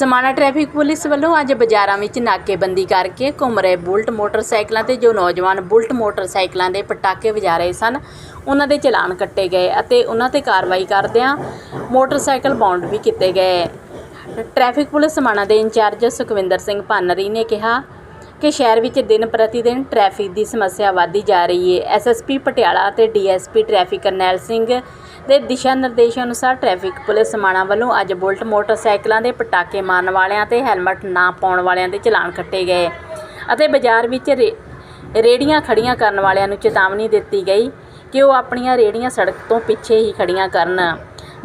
Samana traffic police ਵੱਲੋਂ ਅੱਜ ਬਾਜ਼ਾਰਾਂ ਵਿੱਚ ਨਾਕੇਬੰਦੀ ਕਰਕੇ ਘੁੰਮ ਰਹੇ ਬੁਲਟ ਮੋਟਰਸਾਈਕਲਾਂ ਤੇ ਜੋ ਨੌਜਵਾਨ ਬੁਲਟ ਮੋਟਰਸਾਈਕਲਾਂ ਦੇ ਪਟਾਕੇ ਵਜਾ ਰਹੇ ਸਨ, ਉਹਨਾਂ ਦੇ ਚਲਾਨ ਕੱਟੇ ਗਏ ਅਤੇ ਉਹਨਾਂ ਤੇ ਕਾਰਵਾਈ ਕਰਦਿਆਂ ਮੋਟਰਸਾਈਕਲ ਬਾਉਂਡ ਵੀ ਕੀਤੇ ਗਏ। ਟ੍ਰੈਫਿਕ ਪੁਲਿਸ ਸਮਾਣਾ ਦੇ ਇੰਚਾਰਜ ਸੁਖਵਿੰਦਰ ਸਿੰਘ ਭਾਨਰੀ ਨੇ ਕਿਹਾ ਕਿ ਸ਼ਹਿਰ ਵਿੱਚ ਦਿਨ ਪ੍ਰਤੀ ਦਿਨ ਟ੍ਰੈਫਿਕ ਦੀ ਸਮੱਸਿਆ ਵਧਦੀ ਜਾ ਰਹੀ ਹੈ। ਐਸਐਸਪੀ ਪਟਿਆਲਾ ਅਤੇ ਡੀਐਸਪੀ ਟ੍ਰੈਫਿਕ ਕਰਨੈਲ ਸਿੰਘ ਦੇ ਦਿਸ਼ਾ ਨਿਰਦੇਸ਼ਾਂ ਅਨੁਸਾਰ ਟ੍ਰੈਫਿਕ ਪੁਲਿਸ ਸਮਾਣਾ ਵੱਲੋਂ ਅੱਜ ਬੁਲਟ ਮੋਟਰਸਾਈਕਲਾਂ ਦੇ ਪਟਾਕੇ ਮਾਰਨ ਵਾਲਿਆਂ ਤੇ ਹੈਲਮਟ ਨਾ ਪਾਉਣ ਵਾਲਿਆਂ ਦੇ ਚਲਾਨ ਕੱਟੇ ਗਏ ਅਤੇ ਬਾਜ਼ਾਰ ਵਿੱਚ ਰੇ- ਰੇਹੜੀਆਂ ਖੜੀਆਂ ਕਰਨ ਵਾਲਿਆਂ ਨੂੰ ਚੇਤਾਵਨੀ ਦਿੱਤੀ ਗਈ ਕਿ ਉਹ ਆਪਣੀਆਂ ਰੇਹੜੀਆਂ ਸੜਕ ਤੋਂ ਪਿੱਛੇ ਹੀ ਖੜੀਆਂ ਕਰਨ।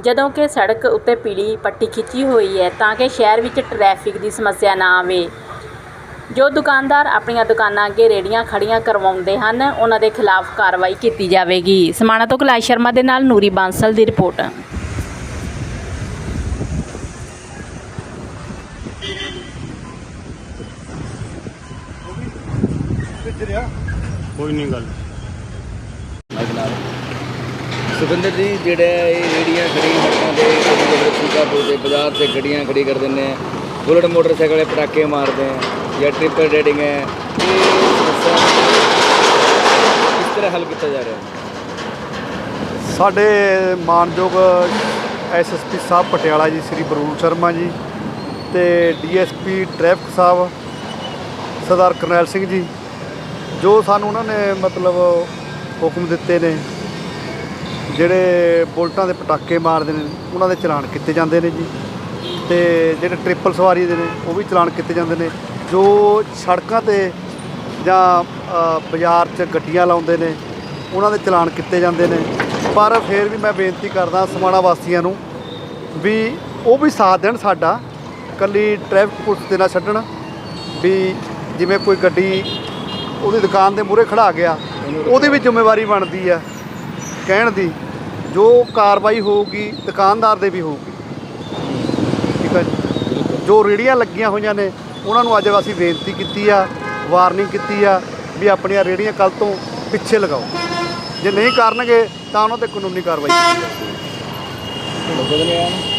ਜਦੋਂ ਕਿ ਸੜਕ ਉੱਤੇ ਪੀਲੀ ਪੱਟੀ ਖਿੱਚੀ ਹੋਈ ਹੈ ਤਾਂ ਕਿ ਸ਼ਹਿਰ ਵਿੱਚ ਟ੍ਰੈਫਿਕ ਦੀ ਸਮੱਸਿਆ ਨਾ ਆਵੇ। ਜੋ ਦੁਕਾਨਦਾਰ ਆਪਣੀਆਂ ਦੁਕਾਨਾਂ ਅੱਗੇ ਰੇੜੀਆਂ ਖੜੀਆਂ ਕਰਵਾਉਂਦੇ ਹਨ ਉਹਨਾਂ ਦੇ ਖਿਲਾਫ ਕਾਰਵਾਈ ਕੀਤੀ ਜਾਵੇਗੀ। ਸਮਾਣਾ ਤੋਂ ਕੈਲਾਸ਼ ਸ਼ਰਮਾ ਦੇ ਨਾਲ ਨੂਰੀ ਬਾਂਸਲ ਦੀ ਰਿਪੋਰਟ। ਕੋਈ ਨਹੀਂ ਗੱਲ। ਸੁਖਿੰਦਰ ਜੀ ਜਿਹੜੇ ਇਹ ਰੇੜੀਆਂ ਕਦੇ ਸੀਤਾਪੁਰ ਦੇ ਬਾਜ਼ਾਰ ਤੇ ਗੱਡੀਆਂ ਖੜੀ ਕਰ ਦਿੰਦੇ ਆ ਬੁਲਟ ਮੋਟਰਸਾਈਕਲ ਦੇ ਪਟਾਕੇ ਮਾਰਦੇ ਆ, ਜਾਂ ਟ੍ਰਿਪਲ ਰੇਡਿੰਗ ਹੈ, ਇਹ ਸਮੱਸਿਆ ਕਿਸ ਤਰ੍ਹਾਂ ਹੱਲ ਕੀਤਾ ਜਾ ਰਿਹਾ? ਹੈ ਸਾਡੇ ਮਾਨਯੋਗ ਐਸਐਸਪੀ ਸਾਹਿਬ ਪਟਿਆਲਾ ਜੀ, ਸ੍ਰੀ ਬਰੂਲ ਸ਼ਰਮਾ ਜੀ ਤੇ ਡੀਐਸਪੀ ਟ੍ਰੈਫਿਕ ਸਾਹਿਬ, ਸਰਦਾਰ ਕਰਨੈਲ ਸਿੰਘ ਜੀ, ਜੋ ਸਾਨੂੰ ਉਹਨਾਂ ਨੇ ਮਤਲਬ ਹੁਕਮ ਦਿੱਤੇ ਨੇ, ਜਿਹੜੇ ਬੁਲਟਾਂ ਦੇ ਪਟਾਕੇ ਮਾਰਦੇ ਨੇ, ਉਹਨਾਂ ਦੇ ਚਲਾਨ ਕੀਤੇ ਜਾਂਦੇ ਨੇ ਜੀ। ਤੇ ਜਿਹੜੇ ਟ੍ਰਿਪਲ ਸਵਾਰੀ ਦੇ ਨੇ, ਉਹ ਵੀ ਚਲਾਨ ਕੀਤੇ ਜਾਂਦੇ ਨੇ। ਜੋ ਸੜਕਾਂ ਤੇ ਜਾਂ ਬਾਜ਼ਾਰ 'ਚ ਗੱਡੀਆਂ ਲਾਉਂਦੇ ਨੇ, ਉਹਨਾਂ ਦੇ ਚਲਾਨ ਕੀਤੇ ਜਾਂਦੇ ਨੇ। ਪਰ ਫਿਰ ਵੀ ਮੈਂ ਬੇਨਤੀ ਕਰਦਾ ਸਮਾਣਾ ਵਾਸੀਆਂ ਨੂੰ ਵੀ ਉਹ ਵੀ ਸਾਥ ਦੇਣ ਸਾਡਾ। ਕੱਲੀ ਟ੍ਰੈਫਿਕ ਪੁਲਿਸ ਦੇ ਨਾ ਛੱਡਣ, ਵੀ ਜਿਵੇਂ ਕੋਈ ਗੱਡੀ ਉਹਦੀ ਦੁਕਾਨ ਦੇ ਮੂਹਰੇ ਖੜਾ ਗਿਆ, ਉਹਦੀ ਵੀ ਜ਼ਿੰਮੇਵਾਰੀ ਬਣਦੀ ਆ, ਕਹਿਣ ਦੀ। ਜੋ ਕਾਰਵਾਈ ਹੋਊਗੀ, ਦੁਕਾਨਦਾਰ ਦੇ ਵੀ ਹੋਊਗੀ। ਜੋ ਰੇੜੀਆਂ ਲੱਗੀਆਂ ਹੋਈਆਂ ਨੇ, ਉਹਨਾਂ ਨੂੰ ਅੱਜ ਅਸੀਂ ਬੇਨਤੀ ਕੀਤੀ ਆ, ਵਾਰਨਿੰਗ ਕੀਤੀ ਆ ਵੀ ਆਪਣੀਆਂ ਰੇੜੀਆਂ ਕੱਲ ਤੋਂ ਪਿੱਛੇ ਲਗਾਓ। ਜੇ ਨਹੀਂ ਕਰਨਗੇ ਤਾਂ ਉਹਨਾਂ ਤੇ ਕਾਨੂੰਨੀ ਕਾਰਵਾਈ ਕੀਤੀ ਜਾਊਗੀ।